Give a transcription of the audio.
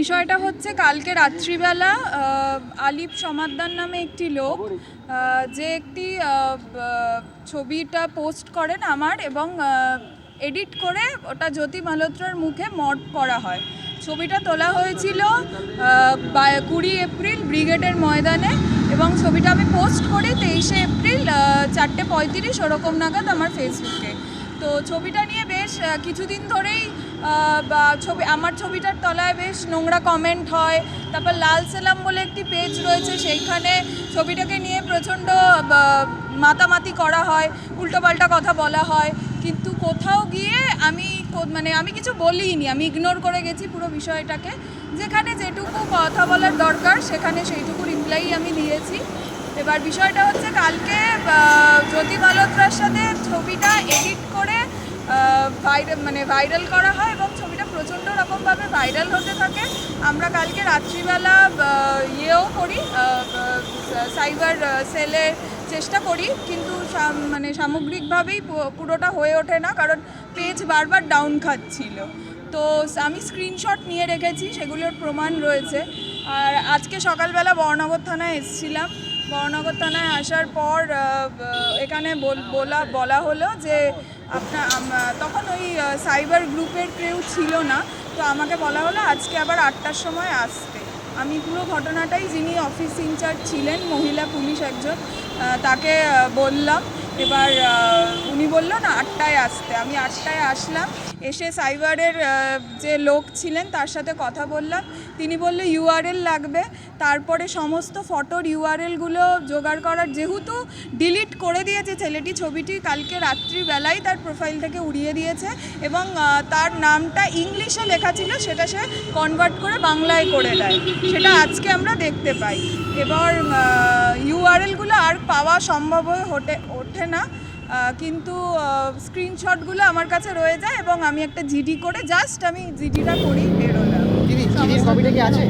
বিষয়টা হচ্ছে কালকে রাত্রিবেলা আলিপ সমাদ্দার নামে একটি লোক যে একটি ছবিটা পোস্ট করেন আমার এবং এডিট করে ওটা জ্যোতি মালহোত্রার মুখে মড করা হয়। ছবিটা তোলা হয়েছিল কুড়ি এপ্রিল ব্রিগেডের ময়দানে এবং ছবিটা আমি পোস্ট করি তেইশে এপ্রিল চারটে পঁয়ত্রিশ ওরকম নাগাদ আমার ফেসবুকে। তো ছবিটা নিয়ে বেশ কিছুদিন ধরেই ছবি, আমার ছবিটার তলায় বেশ নোংরা কমেন্ট হয়। তারপর লাল সেলাম বলে একটি পেজ রয়েছে, সেইখানে ছবিটাকে নিয়ে প্রচণ্ড মাতামাতি করা হয়, উল্টোপাল্টা কথা বলা হয়। কিন্তু কোথাও গিয়ে আমি মানে আমি কিছু বলিনি, আমি ইগনোর করে গেছি পুরো বিষয়টাকে। যেখানে যেটুকু কথা বলার দরকার, সেখানে সেইটুকু রিপ্লাই আমি দিয়েছি। এবার বিষয়টা হচ্ছে, কালকে ভাইরাল মানে ভাইরাল করা হয় এবং ছবিটা প্রচণ্ড রকমভাবে ভাইরাল হতে থাকে। আমরা কালকে রাত্রিবেলা ইয়েও করি সাইবার সেলে চেষ্টা করি, কিন্তু মানে সামগ্রিকভাবেই পুরোটা হয়ে ওঠে না, কারণ পেজ বারবার ডাউন খাচ্ছিল। তো আমি স্ক্রিনশট নিয়ে রেখেছি, সেগুলোর প্রমাণ রয়েছে। আর আজকে সকালবেলা বর্ণনগর থানায় এসেছিলাম। বর্ণনগর থানায় আসার পর এখানে বলা বলা হলো যে আপনার তখন ওই সাইবার গ্রুপের কেউ ছিল না। তো আমাকে বলা হলো, আজকে আবার আটটার সময় আসতে। আমি পুরো ঘটনাটাই যিনি অফিস ইনচার্জ ছিলেন, মহিলা পুলিশ একজন তাকে বললাম। এবার উনি বলল, না, আটটায় আসতে। আমি আটটায় আসলাম, এসে সাইবারের যে লোক ছিলেন তার সাথে কথা বললাম। তিনি বললে, ইউআরএল লাগবে। তারপরে সমস্ত ফটোর ইউআরএলগুলো জোগাড় করার, যেহেতু ডিলিট করে দিয়েছে ছেলেটি, ছবিটি কালকে রাত্রিবেলায় তার প্রোফাইল থেকে উড়িয়ে দিয়েছে এবং তার নামটা ইংলিশে লেখা ছিল, সেটা সে কনভার্ট করে বাংলায় করে দেয়। সেটা আজকে আমরা দেখতে পাই। এবার ইউআরএলগুলো আর পাওয়া সম্ভব হয়ে ওঠে না। কিন্তু স্ক্রিনশটগুলো আমার কাছে রয়ে যায় এবং আমি একটা জিডি করে জাস্ট আমি জিডিটা করি বেরোলাম। দিদি কপিটা কি আছে?